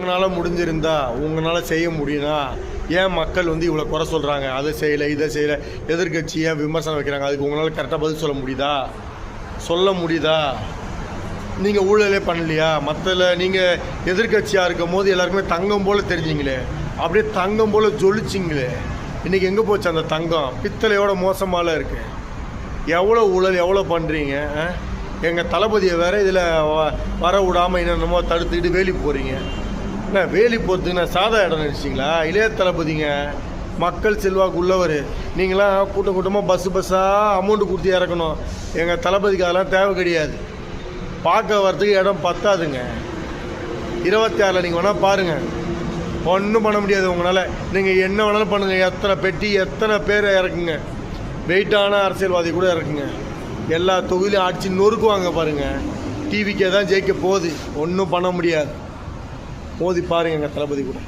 உங்களால் முடிஞ்சிருந்தா உங்களால் செய்ய முடியும்னா ஏன் மக்கள் வந்து இவ்வளோ குறை சொல்கிறாங்க அதை செய்யலை இதை செய்யலை. எதிர்க்கட்சி ஏன் விமர்சனம் வைக்கிறாங்க? அதுக்கு உங்களால் கரெக்டாக பதில் சொல்ல முடியுதா? சொல்ல முடியுதா? நீங்கள் ஊழலே பண்ணலையா? மற்றல நீங்கள் எதிர்க்கட்சியாக இருக்கும் போது எல்லாருக்குமே தங்கம் போல் தெரிஞ்சிங்களே. அப்படியே தங்கம் போல் ஜொலிச்சிங்களே. இன்றைக்கி எங்கே போச்சு அந்த தங்கம்? பித்தளையோட மோசமாலாம் இருக்குது எவ்வளோ ஊழல் எவ்வளோ பண்ணுறீங்க எங்கள் தளபதியை வேறு இதில் வர விடாமல் என்னென்னமோ தடுத்துக்கிட்டு வேலி போகிறீங்க என்ன வேலி போகிறதுக்குண்ணா சாதா இடம் நினச்சிங்களா இளைய தளபதிங்க. மக்கள் செல்வாக்கு உள்ளவர். நீங்களாம் கூட்டம் கூட்டமாக பஸ்ஸு பஸ்ஸாக அமௌண்ட்டு கொடுத்து இறக்கணும். எங்கள் தளபதிக்கு அதெல்லாம் தேவை கிடையாது. பார்க்க வர்றதுக்கு இடம் பத்தாதுங்க. இருபத்தி ஆறில் நீங்கள் வேணால் பாருங்கள் ஒன்றும் பண்ண முடியாது உங்களால். நீங்கள் என்ன வேணாலும் பண்ணுங்கள் எத்தனை பெட்டி எத்தனை பேர் இறக்குங்க. வெயிட்டான அரசியல்வாதி கூட இறக்குங்க. எல்லா தொகுதியிலும் அடிச்சு நொறுக்குவாங்க பாருங்கள் டிவிக்கே தான் ஜெயிக்க போகுது. ஒன்றும் பண்ண முடியாது. மோதி பாருங்க எங்கள் தளபதி கூட.